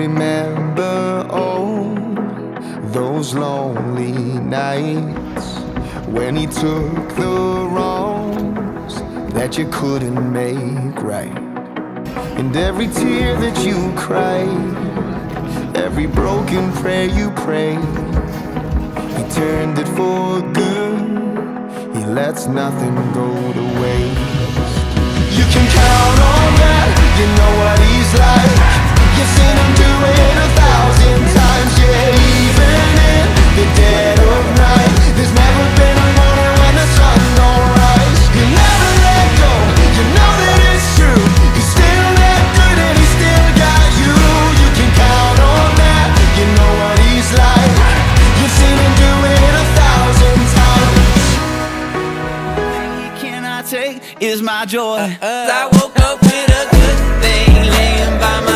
remember all those lonely nights when he took the wrongs that you couldn't make right. And every tear that you cried, every broken prayer you prayed, he turned it for good. He lets nothing go to waste. You can count on that. You know what he's like. Is my joy. Uh, uh. I woke up with a good thing laying by my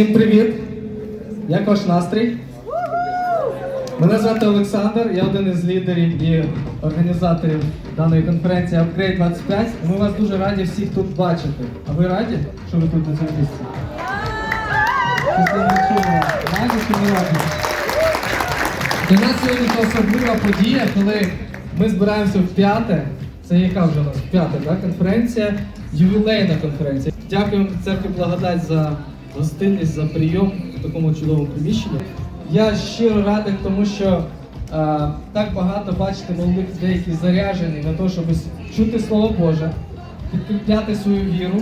Всім привіт! Як ваш настрій? Мене звати Олександр, я один із лідерів і організаторів даної конференції Upgrade 25. Ми вас дуже раді всіх тут бачити. А ви раді, що ви тут на цьому місці? Раді, що ви раді. Для нас сьогодні це особлива подія, коли ми збираємося в п'яте. Це яка вже у нас п'ята конференція, ювілейна конференція. Дякуємо церкві Благодать за гостинність, за прийом в такому чудовому приміщенні. Я щиро радий, тому що е, так багато бачите молодих людей, які заряжені на те, щоб чути Слово Боже, підкріпляти свою віру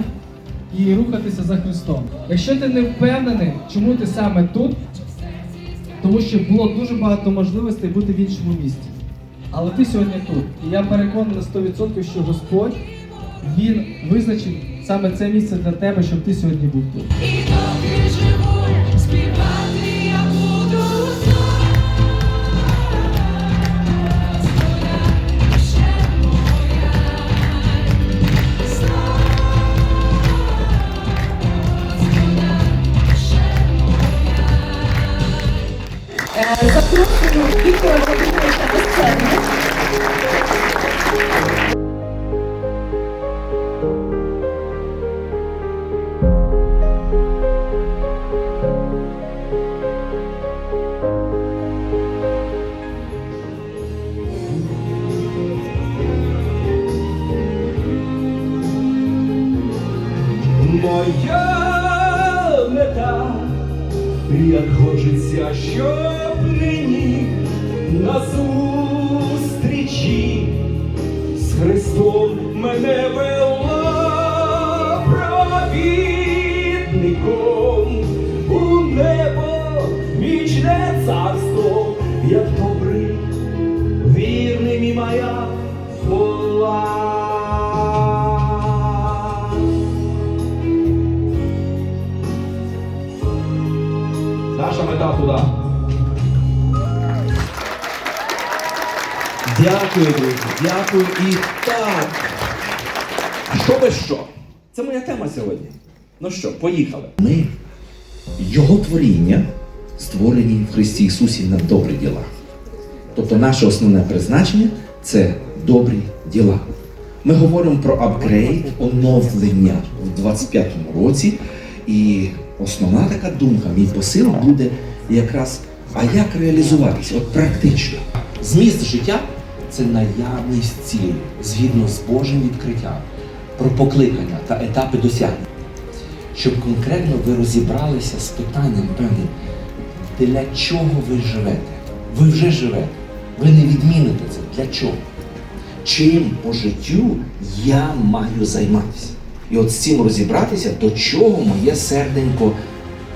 і рухатися за Христом. Якщо ти не впевнений, чому ти саме тут, тому що було дуже багато можливостей бути в іншому місті. Але ти сьогодні тут. І я переконаний на 100%, що Господь Він визначив саме це місце для тебе, щоб ти сьогодні був тут. Як хочеться, щоб мені на зустрічі з Христом мене вела провідником. У небо вічне царство, як добрий, мета туди. Дякую, друзі, дякую і так. Що без що? Це моя тема сьогодні. Ну що, поїхали. Ми, Його творіння, створені в Христі Ісусі на добрі діла. Тобто наше основне призначення це добрі діла. Ми говоримо про апгрейд, оновлення в 25-му році. І основна така думка, мій посил буде якраз, а як реалізуватися? От практично. Зміст життя це наявність цілі згідно з Божим відкриттям про покликання та етапи досягнення. Щоб конкретно ви розібралися з питанням певним, для чого ви живете? Ви вже живете. Ви не відміните це. Для чого? Чим по життю я маю займатися? І от з цим розібратися, до чого моє серденько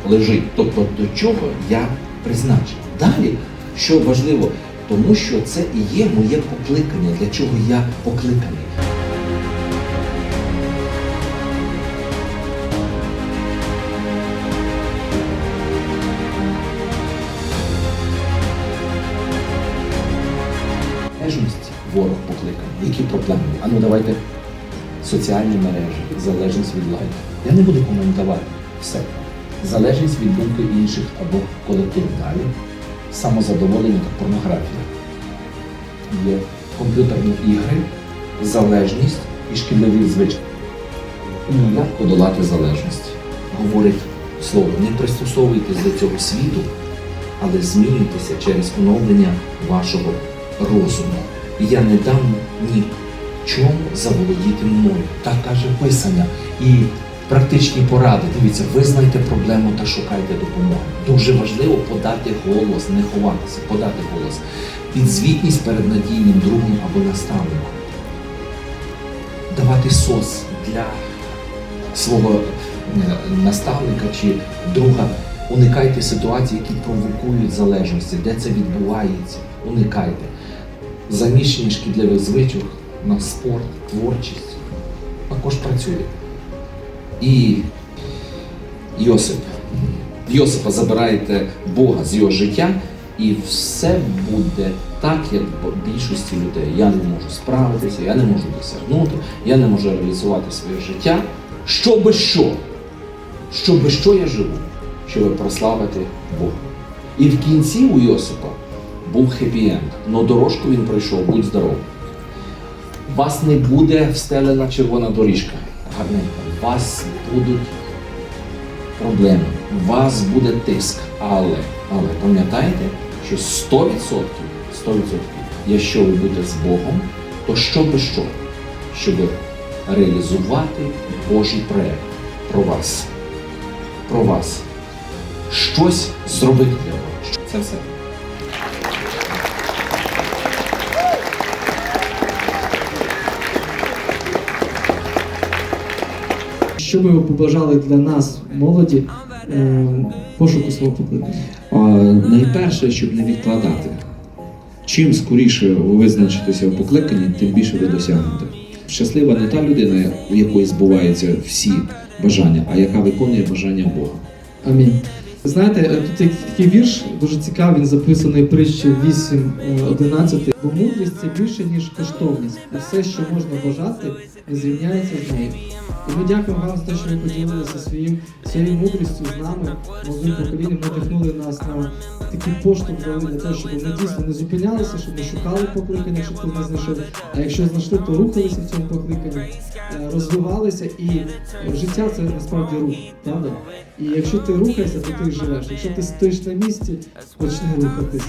лежить, тобто до чого я призначений. Далі, що важливо, тому що це і є моє покликання, для чого я покликаний. Залежність ворог покликаний. Які проблеми? А ну давайте соціальні мережі, залежність від лайків. Я не буду коментувати все. Залежність від думки інших або колективу. Далі самозадоволення та порнографія. Є комп'ютерні ігри, залежність і шкідливі звички. Як подолати залежність? Говорить слово, не пристосовуйтесь до цього світу, але змінюйтеся через оновлення вашого розуму. Я не дам нічому заволодіти мною. Так каже Писання. І практичні поради. Дивіться, визнайте проблему та шукайте допомоги. Дуже важливо подати голос, не ховатися, подати голос. Підзвітність перед надійним другом або наставником. Давати сос для свого е, наставника чи друга. Уникайте ситуацій, які провокують залежності, де це відбувається. Уникайте. Заміщення шкідливих звичок на спорт, творчість також працює. І Йосип. Йосипа забираєте Бога з його життя, і все буде так, як більшості людей. Я не можу справитися, я не можу досягнути, я не можу реалізувати своє життя. Що би що? Що би що я живу, щоб прославити Бога. І в кінці у Йосипа був хеппі-енд. Но дорожку він пройшов, будь здоров. Вас не буде встелена червона доріжка. Гарненько. У вас будуть проблеми, у вас буде тиск. Але, але пам'ятайте, що 100%, 100%, якщо ви будете з Богом, то що би що, щоб реалізувати Божий проект про вас, про вас, щось зробити для вас. Це все. Що би ви побажали для нас, молоді, е, пошуку свого покликання? Найперше, щоб не відкладати. Чим скоріше ви визначитеся в покликанні, тим більше ви досягнете. Щаслива не та людина, у якої збуваються всі бажання, а яка виконує бажання Бога. Амінь. Знаєте, е, тут такий вірш дуже цікавий, він записаний притчі 8.11. Бо мудрість це більше, ніж коштовність. І все, що можна бажати, не зрівняється з нею. Ми дякуємо вам за те, що ви поділилися своїм, своєю мудрістю з нами, молодим поколінням, надихнули нас на такий поштовх дали для того, щоб ми дійсно не зупинялися, щоб ми шукали покликання, якщо хто не знайшов. А якщо знайшли, то рухалися в цьому покликанні, е, розвивалися, і е, життя це насправді рух, правда? І якщо ти рухаєшся, то ти живеш. Якщо ти стоїш на місці, почни рухатись.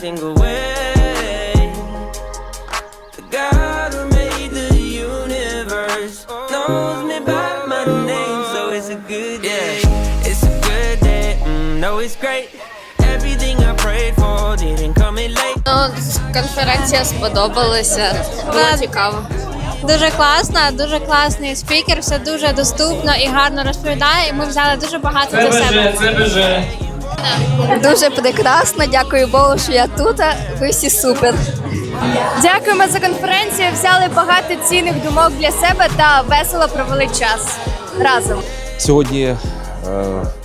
Thinking No, it's great. Everything I prayed for didn't come in late. Ну, конференція сподобалася. Було цікаво. Дуже класна, дуже класний спікер, все дуже доступно і гарно розповідає. І ми взяли дуже багато для себе. Це Дуже прекрасно. Дякую Богу, що я тут. Ви всі супер. Дякуємо за конференцію. Взяли багато цінних думок для себе та весело провели час разом. Сьогодні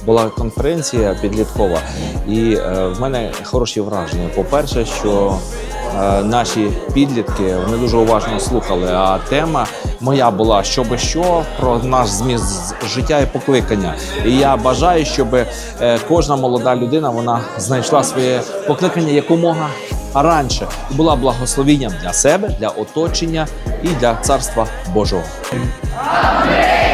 була конференція підліткова, і е, в мене хороші враження. По-перше, що е, наші підлітки вони дуже уважно слухали. А тема моя була що би що про наш зміст життя і покликання. І я бажаю, щоб е, кожна молода людина вона знайшла своє покликання якомога раніше і була благословенням для себе, для оточення і для царства Божого. Amen.